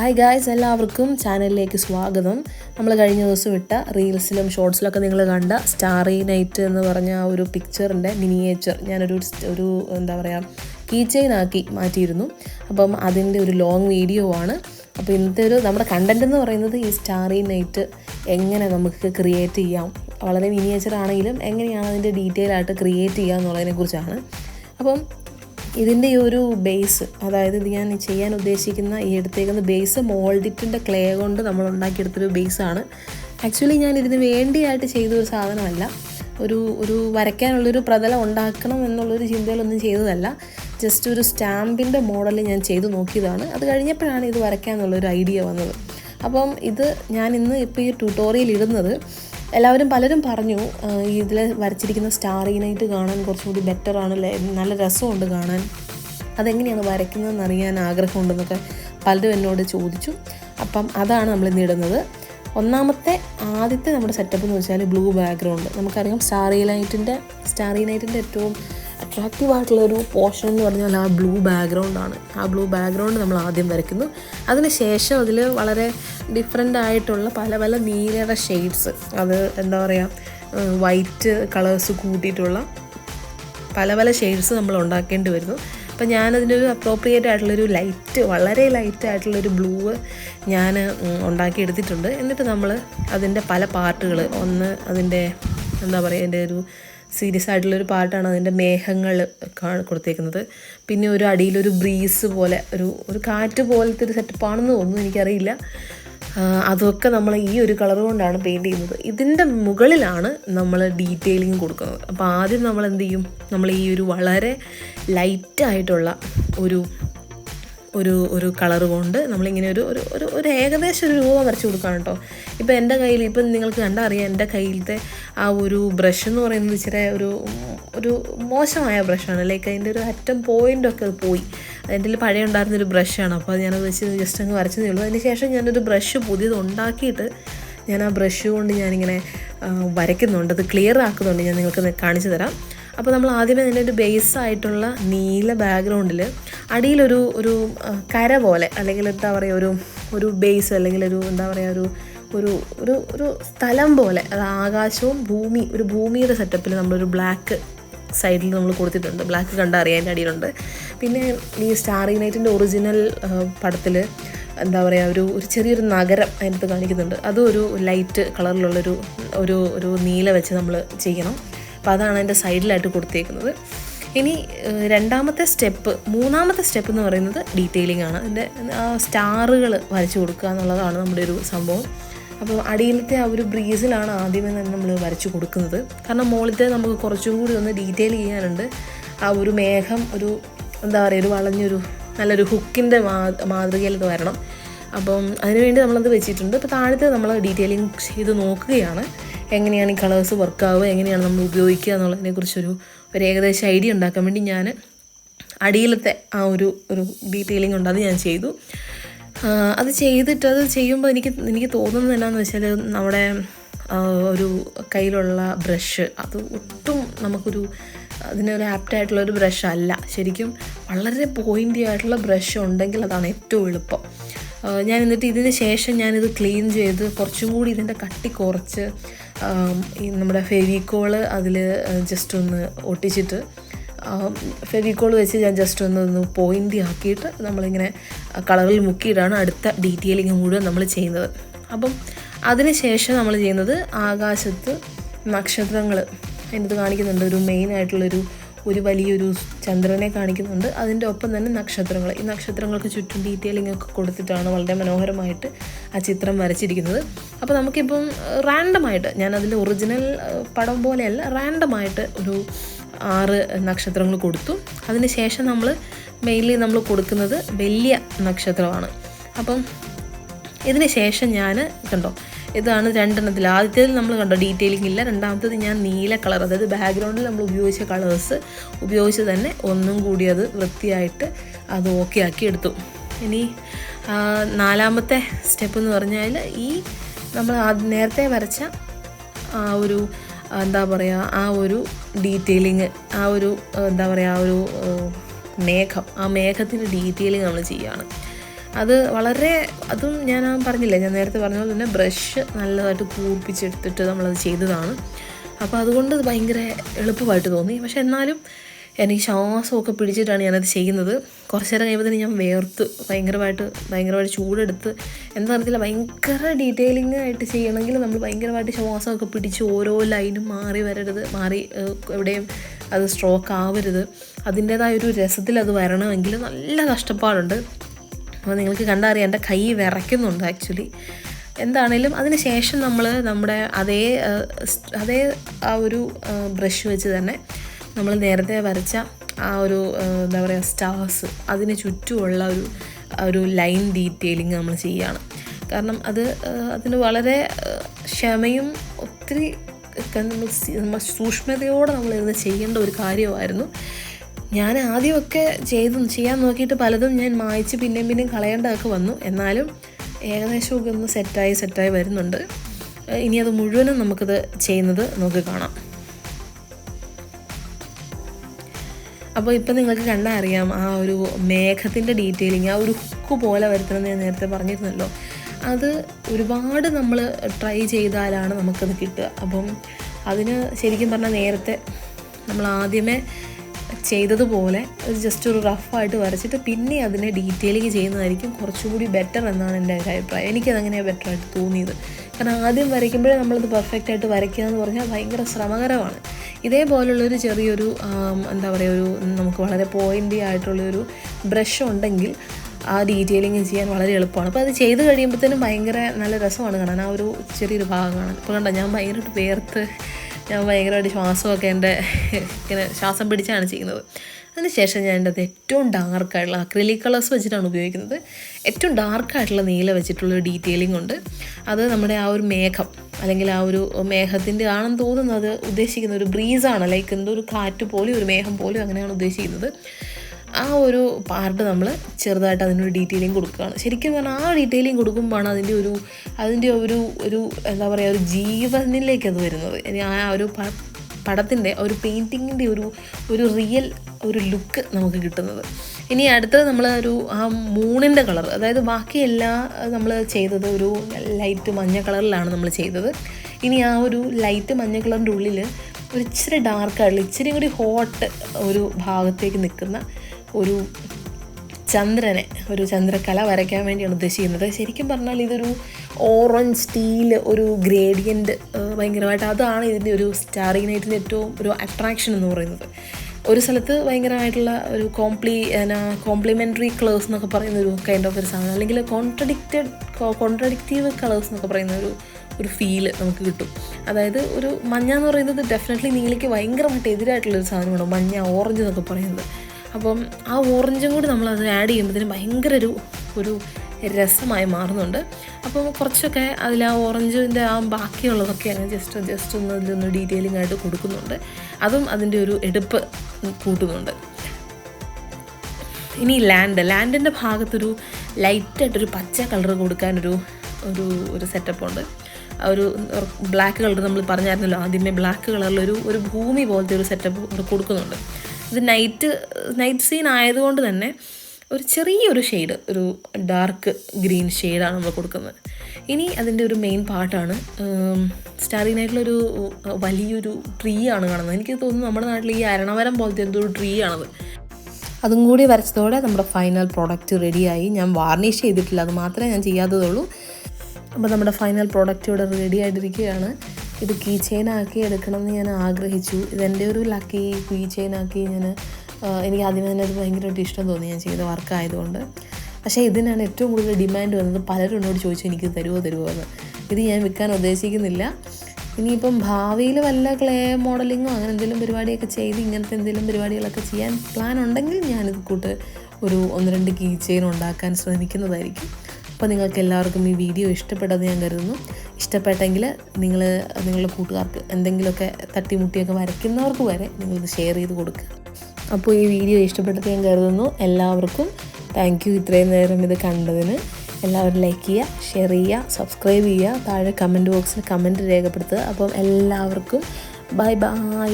Hi guys എല്ലാവർക്കും ചാനലിലേക്ക് സ്വാഗതം. നമ്മൾ കഴിഞ്ഞ ദിവസം ഇട്ട റീൽസിലും ഷോർട്സിലൊക്കെ നിങ്ങൾ കണ്ട സ്റ്റാറി നൈറ്റ് എന്ന് പറഞ്ഞ ആ ഒരു പിക്ചറിന്റെ മിനിയേച്ചർ ഞാനൊരു ഒരു എന്താ പറയുക കീ ചെയിൻ ആക്കി മാറ്റിയിരുന്നു. അപ്പം അതിന്റെ ഒരു ലോങ് വീഡിയോ ആണ്. അപ്പോൾ ഇന്നത്തെ ഒരു നമ്മുടെ കണ്ടന്റ് എന്ന് പറയുന്നത് ഈ സ്റ്റാറി നൈറ്റ് എങ്ങനെ നമുക്ക് ക്രിയേറ്റ് ചെയ്യാം വളരെ മിനിയേച്ചർ ആണെങ്കിലും എങ്ങനെയാണ് അതിന്റെ ഡീറ്റെയിൽ ആയിട്ട് ക്രിയേറ്റ് ചെയ്യുക എന്നുള്ളതിനെക്കുറിച്ചാണ് അപ്പം ഇതിന്റെ ഈ ഒരു ബേസ് അതായത് ഇത് ഞാൻ ചെയ്യാൻ ഉദ്ദേശിക്കുന്ന ഈ എടുത്തേക്കുന്ന ബേസ് മോൾഡിറ്റിന്റെ ക്ലേ കൊണ്ട് നമ്മൾ ഉണ്ടാക്കിയെടുത്തൊരു ബേസാണ് ആക്ച്വലി ഞാൻ ഇതിന് വേണ്ടിയായിട്ട് ചെയ്തൊരു സാധനമല്ല. ഒരു ഒരു വരയ്ക്കാനുള്ളൊരു പ്രതലം ഉണ്ടാക്കണം എന്നുള്ളൊരു ചിന്തയിലൊന്നും ചെയ്തതല്ല. ജസ്റ്റ് ഒരു സ്റ്റാമ്പിന്റെ മോഡൽ ഞാൻ ചെയ്തു നോക്കിയതാണ്. അത് കഴിഞ്ഞപ്പോഴാണ് ഇത് വരയ്ക്കാനുള്ളൊരു ഐഡിയ വന്നത്. അപ്പം ഇത് ഞാൻ ഇന്ന് ഇപ്പോൾ ഈ ട്യൂട്ടോറിയൽ ഇടുന്നത് എല്ലാവരും പലരും പറഞ്ഞു ഇതിൽ വരച്ചിരിക്കുന്ന സ്റ്റാറി നൈറ്റ് കാണാൻ കുറച്ചുകൂടി ബെറ്റർ ആണ് നല്ല രസമുണ്ട് കാണാൻ. അതെങ്ങനെയാണ് വരയ്ക്കുന്നതെന്ന് അറിയാൻ ആഗ്രഹമുണ്ടെന്നൊക്കെ പലരും എന്നോട് ചോദിച്ചു. അപ്പം അതാണ് നമ്മൾ നേടുന്നത് ഒന്നാമത്തെ ആദ്യത്തെ നമ്മുടെ സെറ്റപ്പ് എന്ന് വെച്ചാൽ ബ്ലൂ ബാക്ക്ഗ്രൗണ്ട് നമുക്കറിയാം സ്റ്റാറി ലൈറ്റിന്റെ സ്റ്റാറി നൈറ്റിന്റെ ഏറ്റവും അട്രാക്റ്റീവ് ആയിട്ടുള്ളൊരു പോർഷൻ എന്ന് പറഞ്ഞാൽ ആ ബ്ലൂ ബാക്ക്ഗ്രൗണ്ടാണ് ആ ബ്ലൂ ബാക്ക്ഗ്രൗണ്ട് നമ്മൾ ആദ്യം വരയ്ക്കുന്നു. അതിനുശേഷം അതിൽ വളരെ ഡിഫറെന്റ് ആയിട്ടുള്ള പല പല നീലയുടെ ഷെയ്ഡ്സ് അത് എന്താ പറയുക വൈറ്റ് കളേഴ്സ് കൂട്ടിയിട്ടുള്ള പല പല ഷെയ്ഡ്സ് നമ്മൾ ഉണ്ടാക്കേണ്ടി വരുന്നു. അപ്പം ഞാനതിനൊരു ഒരു അപ്രോപ്രിയേറ്റ് ആയിട്ടുള്ളൊരു ലൈറ്റ് വളരെ ലൈറ്റ് ആയിട്ടുള്ളൊരു ബ്ലൂ ഞാൻ ഉണ്ടാക്കിയെടുത്തിട്ടുണ്ട്. എന്നിട്ട് നമ്മൾ അതിന്റെ പല പാർട്ടുകൾ ഒന്ന് അതിന്റെ എന്താ പറയുക അതിന്റെ ഒരു സീരിയസ് ആയിട്ടുള്ളൊരു പാട്ടാണ് അതിന്റെ മേഘങ്ങൾ കൊടുത്തേക്കുന്നത്. പിന്നെ ഒരു അടിയിലൊരു ബ്രീസ് പോലെ ഒരു ഒരു കാറ്റ് പോലത്തെ ഒരു സെറ്റപ്പാണെന്ന് തോന്നുന്നു എനിക്കറിയില്ല. അതൊക്കെ നമ്മൾ ഈ ഒരു കളർ കൊണ്ടാണ് പെയിന്റ് ചെയ്യുന്നത്. ഇതിന്റെ മുകളിലാണ് നമ്മൾ ഡീറ്റെയിലിംഗ് കൊടുക്കുന്നത്. അപ്പോൾ ആദ്യം നമ്മൾ എന്ത് ചെയ്യും? നമ്മൾ ഈ ഒരു വളരെ ലൈറ്റായിട്ടുള്ള ഒരു ഒരു ഒരു കളർ കൊണ്ട് നമ്മളിങ്ങനെ ഒരു ഒരു ഒരു ഒരു ഏകദേശം ഒരു രൂപം വരച്ച് കൊടുക്കുകയാണ് കേട്ടോ. ഇപ്പോൾ എന്റെ കയ്യിൽ ഇപ്പം നിങ്ങൾക്ക് കണ്ടറിയാം എന്റെ കയ്യിലത്തെ ആ ഒരു ബ്രഷ് എന്ന് പറയുന്നത് ഇച്ചിരി ഒരു ഒരു മോശമായ ബ്രഷാണ്. ലൈക്ക് അതിന്റെ ഒരു അറ്റം പോയിന്റൊക്കെ അത് പോയി. അതിന്റെ പഴയ ഉണ്ടായിരുന്നൊരു ബ്രഷാണ്. അപ്പോൾ ഞാനത് വെച്ച് ജസ്റ്റ് അങ്ങ് വരച്ചതേ ഉള്ളൂ. അതിന് ശേഷം ഞാനൊരു ബ്രഷ് പുതിയത് ഉണ്ടാക്കിയിട്ട് ഞാൻ ആ ബ്രഷ് കൊണ്ട് ഞാനിങ്ങനെ വരയ്ക്കുന്നുണ്ട്. അത് ക്ലിയർ ആക്കുന്നുണ്ട്. ഞാൻ നിങ്ങൾക്ക് കാണിച്ചു തരാം. അപ്പോൾ നമ്മൾ ആദ്യമേ തന്നെ ഒരു ബേസ് ആയിട്ടുള്ള നീല ബാക്ക്ഗ്രൗണ്ടിൽ അടിയിലൊരു ഒരു കര പോലെ അല്ലെങ്കിൽ എന്താ പറയുക ഒരു ഒരു ബേസ് അല്ലെങ്കിൽ ഒരു എന്താ പറയുക ഒരു ഒരു ഒരു ഒരു സ്ഥലം പോലെ അത് ആകാശവും ഭൂമി ഒരു ഭൂമിയുടെ സെറ്റപ്പിൽ നമ്മളൊരു ബ്ലാക്ക് സൈഡിൽ നമ്മൾ കൊടുത്തിട്ടുണ്ട്. ബ്ലാക്ക് കണ്ടറിയാൻ അതിന്റെ അടിയിലുണ്ട്. പിന്നെ ഈ സ്റ്റാർ നൈറ്റിന്റെ ഒറിജിനൽ പടത്തിൽ എന്താ പറയുക ഒരു ഒരു ചെറിയൊരു നഗരം അതിനകത്ത് കാണിക്കുന്നുണ്ട്. അതും ഒരു ലൈറ്റ് കളറിലുള്ളൊരു ഒരു ഒരു നീല വെച്ച് നമ്മൾ ചെയ്യണം. അപ്പോൾ അതാണ് അതിന്റെ സൈഡിലായിട്ട് കൊടുത്തേക്കുന്നത്. ഇനി രണ്ടാമത്തെ സ്റ്റെപ്പ് മൂന്നാമത്തെ സ്റ്റെപ്പ് എന്ന് പറയുന്നത് ഡീറ്റെയിലിംഗ് ആണ്. അതിന്റെ സ്റ്റാറുകൾ വരച്ചു കൊടുക്കുക എന്നുള്ളതാണ് നമ്മുടെ ഒരു സംഭവം. അപ്പോൾ അടിയിലത്തെ ആ ഒരു ബ്രീസിലാണ് ആദ്യമേ തന്നെ നമ്മൾ വരച്ചു കൊടുക്കുന്നത്. കാരണം മുകളിലത്തെ നമുക്ക് കുറച്ചും കൂടി ഒന്ന് ഡീറ്റെയിൽ ചെയ്യാനുണ്ട്. ആ ഒരു മേഘം ഒരു എന്താ പറയുക ഒരു വളഞ്ഞൊരു നല്ലൊരു ഹുക്കിന്റെ മാ മാതൃകയിൽ ഇത് വരണം. അപ്പം അതിനുവേണ്ടി നമ്മളത് വെച്ചിട്ടുണ്ട്. ഇപ്പോൾ താഴത്തെ നമ്മൾ ഡീറ്റെയിലിംഗ് ചെയ്ത് നോക്കുകയാണ്. എങ്ങനെയാണ് ഈ കളേഴ്സ് വർക്ക് ആവുക എങ്ങനെയാണ് നമ്മൾ ഉപയോഗിക്കുക എന്നുള്ളതിനെക്കുറിച്ചൊരു ഒരു ഏകദേശം ഐഡിയ ഉണ്ടാക്കാൻ വേണ്ടി ഞാൻ അടിയിലത്തെ ആ ഒരു ഒരു ഡീറ്റെയിലിംഗ് ഉണ്ട്. അത് ഞാൻ ചെയ്തു. അത് ചെയ്തിട്ട് അത് ചെയ്യുമ്പോൾ എനിക്ക് എനിക്ക് തോന്നുന്നത് എന്നാന്ന് വെച്ചാൽ നമ്മുടെ ഒരു കയ്യിലുള്ള ബ്രഷ് അത് ഒട്ടും നമുക്കൊരു അതിനൊരു ആപ്റ്റായിട്ടുള്ളൊരു ബ്രഷ് അല്ല. ശരിക്കും വളരെ പോയിന്റി ആയിട്ടുള്ള ബ്രഷ് ഉണ്ടെങ്കിൽ അതാണ് ഏറ്റവും എളുപ്പം. ഞാൻ എന്നിട്ട് ഇതിന് ശേഷം ഞാനിത് ക്ലീൻ ചെയ്ത് കുറച്ചും കൂടി ഇതിന്റെ കട്ടി കുറച്ച് ഈ നമ്മുടെ ഫെവിക്കോൾ അതിൽ ജസ്റ്റ് ഒന്ന് ഒട്ടിച്ചിട്ട് ഫെവിക്കോൾ വെച്ച് ഞാൻ ജസ്റ്റ് ഒന്ന് ഒന്ന് പോയിന്റ് ആക്കിയിട്ട് നമ്മളിങ്ങനെ കളറിൽ മുക്കിയിട്ടാണ് അടുത്ത ഡീറ്റെയിലിംഗ് മുഴുവൻ നമ്മൾ ചെയ്യുന്നത്. അപ്പം അതിന് ശേഷം നമ്മൾ ചെയ്യുന്നത് ആകാശത്ത് നക്ഷത്രങ്ങൾ അതിനകത്ത് കാണിക്കുന്നുണ്ട് ഒരു മെയിൻ ആയിട്ടുള്ളൊരു ഒരു വലിയൊരു ചന്ദ്രനെ കാണിക്കുന്നുണ്ട്. അതിന്റെ ഒപ്പം തന്നെ നക്ഷത്രങ്ങൾ ഈ നക്ഷത്രങ്ങൾക്ക് ചുറ്റും ഡീറ്റെയിലിംഗ് ഒക്കെ കൊടുത്തിട്ടാണ് വളരെ മനോഹരമായിട്ട് ആ ചിത്രം വരച്ചിരിക്കുന്നത്. അപ്പോൾ നമുക്കിപ്പം റാൻഡമായിട്ട് ഞാൻ അതിന്റെ ഒറിജിനൽ പടം പോലെയല്ല റാൻഡമായിട്ട് ഒരു ആറ് നക്ഷത്രങ്ങൾ കൊടുത്തു. അതിന് ശേഷം നമ്മൾ മെയിൻലി നമ്മൾ കൊടുക്കുന്നത് വലിയ നക്ഷത്രമാണ്. അപ്പം ഇതിന് ശേഷം ഞാൻ കണ്ടോ ഇതാണ് രണ്ടെണ്ണത്തിൽ. ആദ്യത്തേതിൽ നമ്മൾ കണ്ടോ ഡീറ്റെയിലിംഗ് ഇല്ല. രണ്ടാമത്തേത് ഞാൻ നീല കളർ അതായത് ബാക്ക്ഗ്രൗണ്ടിൽ നമ്മൾ ഉപയോഗിച്ച കളേഴ്സ് ഉപയോഗിച്ച് തന്നെ ഒന്നും കൂടി അത് വൃത്തിയായിട്ട് അത് ഓക്കെ ആക്കി എടുത്തു. ഇനി നാലാമത്തെ സ്റ്റെപ്പ് എന്ന് പറഞ്ഞാൽ ഈ നമ്മൾ നേരത്തെ വരച്ച ആ ഒരു എന്താ പറയുക ആ ഒരു ഡീറ്റെയിലിങ് ആ ഒരു എന്താ പറയുക ആ ഒരു മേഘം ആ മേഘത്തിന്റെ ഡീറ്റെയിലിങ് നമ്മൾ ചെയ്യുകയാണ് അത് വളരെ അതും ഞാൻ പറഞ്ഞില്ല ഞാൻ നേരത്തെ പറഞ്ഞ പോലെ തന്നെ ബ്രഷ് നല്ലതായിട്ട് കൂർപ്പിച്ചെടുത്തിട്ട് നമ്മളത് ചെയ്തതാണ്. അപ്പോൾ അതുകൊണ്ട് ഭയങ്കര എളുപ്പമായിട്ട് തോന്നി. പക്ഷെ എന്നാലും എനിക്ക് ശ്വാസമൊക്കെ പിടിച്ചിട്ടാണ് ഞാനത് ചെയ്യുന്നത്. കുറച്ച് നേരം കഴിയുമ്പോൾ ഞാൻ വേർത്ത് ഭയങ്കരമായിട്ട് ഭയങ്കരമായിട്ട് ചൂടെടുത്ത് എന്താ അറിയത്തില്ല ഭയങ്കര ഡീറ്റെയിലിംഗ് ആയിട്ട് ചെയ്യണമെങ്കിൽ നമ്മൾ ഭയങ്കരമായിട്ട് ശ്വാസമൊക്കെ പിടിച്ച് ഓരോ ലൈനും മാറി വരരുത്. മാറി എവിടെയും അത് സ്ട്രോക്ക് ആവരുത്. അതിന്റേതായ ഒരു രസത്തിൽ അത് വരണമെങ്കിൽ നല്ല കഷ്ടപ്പാടുണ്ട്. അപ്പോൾ നിങ്ങൾക്ക് കണ്ടറിയാം എന്റെ കൈ വിറയ്ക്കുന്നുണ്ട് ആക്ച്വലി എന്താണേലും അതിന് ശേഷം നമ്മൾ നമ്മുടെ അതേ അതേ ആ ഒരു ബ്രഷ് വെച്ച് തന്നെ നമ്മൾ നേരത്തെ വരച്ച ആ ഒരു എന്താ പറയുക സ്റ്റാർസ് അതിന് ചുറ്റുമുള്ള ഒരു ഒരു ലൈൻ ഡീറ്റെയിലിങ് നമ്മൾ ചെയ്യുകയാണ് കാരണം അത് അതിന് വളരെ ക്ഷമയും ഒത്തിരി നമ്മൾ സൂക്ഷ്മതയോടെ നമ്മൾ ഇരുന്ന് ചെയ്യേണ്ട ഒരു കാര്യമായിരുന്നു. ഞാൻ ആദ്യമൊക്കെ ചെയ്തു ചെയ്യാൻ നോക്കിയിട്ട് പലതും ഞാൻ മായ്ച്ച് പിന്നെയും പിന്നെയും കളയേണ്ടതൊക്കെ വന്നു. എന്നാലും ഏകദേശമൊക്കെ ഒന്ന് സെറ്റായി സെറ്റായി വരുന്നുണ്ട്. ഇനി അത് മുഴുവനും നമുക്കത് ചെയ്യുന്നത് നമുക്ക് കാണാം. അപ്പോൾ ഇപ്പം നിങ്ങൾക്ക് കണ്ടാൽ അറിയാം ആ ഒരു മേഘത്തിന്റെ ഡീറ്റെയിലിങ് ആ ഒരു ഹുക്ക് പോലെ വരുത്തണമെന്ന് ഞാൻ നേരത്തെ പറഞ്ഞിരുന്നല്ലോ. അത് ഒരുപാട് നമ്മൾ ട്രൈ ചെയ്താലാണ് നമുക്കത് കിട്ടുക. അപ്പം അതിന് ശരിക്കും പറഞ്ഞാൽ നേരത്തെ നമ്മൾ ആദ്യമേ ചെയ്തതുപോലെ ജസ്റ്റ് ഒരു റഫായിട്ട് വരച്ചിട്ട് പിന്നെ അതിനെ ഡീറ്റെയിലിങ് ചെയ്യുന്നതായിരിക്കും കുറച്ചുകൂടി ബെറ്റർ എന്നാണ് എന്റെ ഒരു അഭിപ്രായം. എനിക്കതങ്ങനെയാണ് ബെറ്ററായിട്ട് തോന്നിയത്. കാരണം ആദ്യം വരയ്ക്കുമ്പോഴേ നമ്മളത് പെർഫെക്റ്റായിട്ട് വരയ്ക്കുക എന്ന് പറഞ്ഞാൽ ഭയങ്കര ശ്രമകരമാണ്. ഇതേപോലുള്ളൊരു ചെറിയൊരു എന്താ പറയുക ഒരു നമുക്ക് വളരെ പോയിന്റി ആയിട്ടുള്ളൊരു ബ്രഷ് ഉണ്ടെങ്കിൽ ആ ഡീറ്റെയിലിങ് ചെയ്യാൻ വളരെ എളുപ്പമാണ്. അപ്പോൾ അത് ചെയ്ത് കഴിയുമ്പോഴത്തേനും ഭയങ്കര നല്ല രസമാണ് കാണാൻ. ആ ഒരു ചെറിയൊരു ഭാഗം കാണാൻ. ഇപ്പോൾ കണ്ടോ ഞാൻ ഭയങ്കരമായിട്ട് വേർത്ത് ഞാൻ ഭയങ്കരമായിട്ട് ശ്വാസമൊക്കെ എന്റെ ഇങ്ങനെ ശ്വാസം പിടിച്ചാണ് ചെയ്യുന്നത്. അതിനുശേഷം ഞാൻ എന്റെ അത് ഏറ്റവും ഡാർക്കായിട്ടുള്ള അക്രിലിക് കളേഴ്സ് വെച്ചിട്ടാണ് ഉപയോഗിക്കുന്നത്. ഏറ്റവും ഡാർക്കായിട്ടുള്ള നീല വെച്ചിട്ടുള്ളൊരു ഡീറ്റെയിലിംഗ് ഉണ്ട്. അത് നമ്മുടെ ആ ഒരു മേഘം അല്ലെങ്കിൽ ആ ഒരു മേഘത്തിന്റെ ആണെന്ന് തോന്നുന്നത് ഉദ്ദേശിക്കുന്ന ഒരു ബ്രീസാണ് ലൈക്ക് എന്തോ ഒരു കാറ്റ് പോലെ ഒരു മേഘം പോലും അങ്ങനെയാണ് ഉദ്ദേശിക്കുന്നത്. ആ ഒരു പാർട്ട് നമ്മൾ ചെറുതായിട്ട് അതിനൊരു ഡീറ്റെയിലിംഗ് കൊടുക്കുകയാണ്. ശരിക്കും പറഞ്ഞാൽ ആ ഡീറ്റെയിലിംഗ് കൊടുക്കുമ്പോഴാണ് അതിന്റെ ഒരു അതിന്റെ ഒരു ഒരു എന്താ പറയുക ഒരു ജീവനിലേക്ക് അത് വരുന്നത്. ആ ഒരു പടത്തിന്റെ ഒരു പെയിന്റിങ്ങിന്റെ ഒരു ഒരു റിയൽ ഒരു ലുക്ക് നമുക്ക് കിട്ടുന്നത്. ഇനി അടുത്തത് നമ്മൾ ഒരു ആ മൂണിന്റെ കളർ അതായത് ബാക്കിയെല്ലാം നമ്മൾ ചെയ്തത് ഒരു ലൈറ്റ് മഞ്ഞ കളറിലാണ് നമ്മൾ ചെയ്തത്. ഇനി ആ ഒരു ലൈറ്റ് മഞ്ഞ കളറിന്റെ ഉള്ളിൽ ഒരു ഇച്ചിരി ഡാർക്കായിട്ടുള്ള ഇച്ചിരി കൂടി ഹോട്ട് ഒരു ഭാഗത്തേക്ക് നിൽക്കുന്ന ഒരു ചന്ദ്രനെ ഒരു ചന്ദ്രകല വരയ്ക്കാൻ വേണ്ടിയാണ് ഉദ്ദേശിക്കുന്നത്. ശരിക്കും പറഞ്ഞാൽ ഇതൊരു ഓറഞ്ച് സ്റ്റീൽ ഒരു ഗ്രേഡിയന്റ് ഭയങ്കരമായിട്ട് അതാണ് ഇതിന്റെ ഒരു സ്റ്റാറി നൈറ്റിന്റെ ഏറ്റവും ഒരു അട്രാക്ഷൻ എന്ന് പറയുന്നത്. ഒരു സ്ഥലത്ത് ഭയങ്കരമായിട്ടുള്ള ഒരു കോംപ്ലി എന്നാ കോംപ്ലിമെന്ററി കളേഴ്സ് എന്നൊക്കെ പറയുന്ന ഒരു കൈൻഡ് ഓഫ് ഒരു സാധനം അല്ലെങ്കിൽ കോൺട്രഡിക്റ്റഡ് കോൺട്രഡിക്റ്റീവ് കളേഴ്സ് എന്നൊക്കെ പറയുന്ന ഒരു ഒരു ഫീൽ നമുക്ക് കിട്ടും. അതായത് ഒരു മഞ്ഞ എന്ന് പറയുന്നത് ഡെഫിനറ്റ്ലി നീലയ്ക്ക് ഭയങ്കരമായിട്ട് എതിരായിട്ടുള്ളൊരു സാധനമാണ് മഞ്ഞ ഓറഞ്ച് എന്നൊക്കെ പറയുന്നത്. അപ്പം ആ ഓറഞ്ചും കൂടി നമ്മൾ അത് ആഡ് ചെയ്യുമ്പോഴത്തേനും ഭയങ്കര ഒരു ഒരു രസമായി മാറുന്നുണ്ട്. അപ്പം കുറച്ചൊക്കെ അതിൽ ആ ഓറഞ്ചിന്റെ ആ ബാക്കിയുള്ളതൊക്കെ അങ്ങ് ജസ്റ്റ് ജസ്റ്റ് ഒന്ന് ഇതിലൊന്ന് ഡീറ്റെയിലിംഗ് ആയിട്ട് കൊടുക്കുന്നുണ്ട്. അതും അതിന്റെ ഒരു എടുപ്പ് കൂട്ടുന്നുണ്ട്. ഇനി ലാൻഡ് ലാൻഡിന്റെ ഭാഗത്തൊരു ലൈറ്റായിട്ടൊരു പച്ച കളർ കൊടുക്കാനൊരു ഒരു ഒരു സെറ്റപ്പ് ഉണ്ട്. ഒരു ബ്ലാക്ക് കളർ നമ്മൾ പറഞ്ഞായിരുന്നല്ലോ ആദ്യമേ ബ്ലാക്ക് കളറിലൊരു ഒരു ഭൂമി പോലത്തെ ഒരു സെറ്റപ്പ് കൊടുക്കുന്നുണ്ട്. ഇത് നൈറ്റ് നൈറ്റ് സീൻ ആയതുകൊണ്ട് തന്നെ ഒരു ചെറിയൊരു ഷെയ്ഡ് ഒരു ഡാർക്ക് ഗ്രീൻ ഷെയ്ഡാണ് നമ്മൾ കൊടുക്കുന്നത്. ഇനി അതിന്റെ ഒരു മെയിൻ പാർട്ടാണ് സ്റ്റാറി നൈറ്റിലൊരു വലിയൊരു ട്രീ ആണ് കാണുന്നത്. എനിക്ക് തോന്നുന്നു നമ്മുടെ നാട്ടിൽ ഈ അരണവരം പോലത്തെ എന്തോ ഒരു ട്രീ ആണത്. അതും കൂടി വരച്ചതോടെ നമ്മുടെ ഫൈനൽ പ്രോഡക്റ്റ് റെഡിയായി ഞാൻ വാർണിഷ് ചെയ്തിട്ടില്ല അത് മാത്രമേ ഞാൻ ചെയ്യാത്തതുള്ളൂ. അപ്പോൾ നമ്മുടെ ഫൈനൽ പ്രോഡക്റ്റ് ഇവിടെ റെഡി ആയിട്ടിരിക്കുകയാണ്. ഇത് കീ ചെയിനാക്കി എടുക്കണം എന്ന് ഞാൻ ആഗ്രഹിച്ചു. ഇതെന്റെ ഒരു ലക്കി കീ ചെയിനാക്കി ഞാൻ എനിക്ക് ആദ്യമേ തന്നെ അത് ഭയങ്കരമായിട്ട് ഇഷ്ടം തോന്നി ഞാൻ ചെയ്ത വർക്കായതുകൊണ്ട് പക്ഷേ ഇതിനാണ് ഏറ്റവും കൂടുതൽ ഡിമാൻഡ് വന്നത്. പലരും എന്നോട് ചോദിച്ചു എനിക്ക് തരുമോ തരുമോ എന്ന്. ഇത് ഞാൻ വിൽക്കാൻ ഉദ്ദേശിക്കുന്നില്ല. ഇനിയിപ്പം ഭാവിയിൽ വല്ല ക്ലേ മോഡലിങ്ങോ അങ്ങനെ എന്തെങ്കിലും പരിപാടിയൊക്കെ ചെയ്ത് ഇങ്ങനത്തെ എന്തെങ്കിലും പരിപാടികളൊക്കെ ചെയ്യാൻ പ്ലാൻ ഉണ്ടെങ്കിൽ ഞാനിത് കൂട്ട് ഒരു ഒന്ന് രണ്ട് കീ ചെയിൻ ഉണ്ടാക്കാൻ ശ്രമിക്കുന്നതായിരിക്കും. അപ്പോൾ നിങ്ങൾക്ക് എല്ലാവർക്കും ഈ വീഡിയോ ഇഷ്ടപ്പെട്ടെന്ന് ഞാൻ കരുതുന്നു. ഇഷ്ടപ്പെട്ടെങ്കിൽ നിങ്ങൾ നിങ്ങളുടെ കൂട്ടുകാർക്ക് എന്തെങ്കിലുമൊക്കെ തട്ടിമുട്ടിയൊക്കെ വരയ്ക്കുന്നവർക്ക് വരെ നിങ്ങളിത് ഷെയർ ചെയ്ത് കൊടുക്കുക അപ്പോൾ ഈ വീഡിയോ ഇഷ്ടപ്പെട്ടത് ഞാൻ കരുതുന്നു. എല്ലാവർക്കും താങ്ക് യു ഇത്രയും നേരം ഇത് കണ്ടതിന്. എല്ലാവരും ലൈക്ക് ചെയ്യുക ഷെയർ ചെയ്യുക സബ്സ്ക്രൈബ് ചെയ്യുക. താഴെ കമന്റ് ബോക്സിൽ കമന്റ് രേഖപ്പെടുത്തുക. അപ്പം എല്ലാവർക്കും ബൈ ബൈ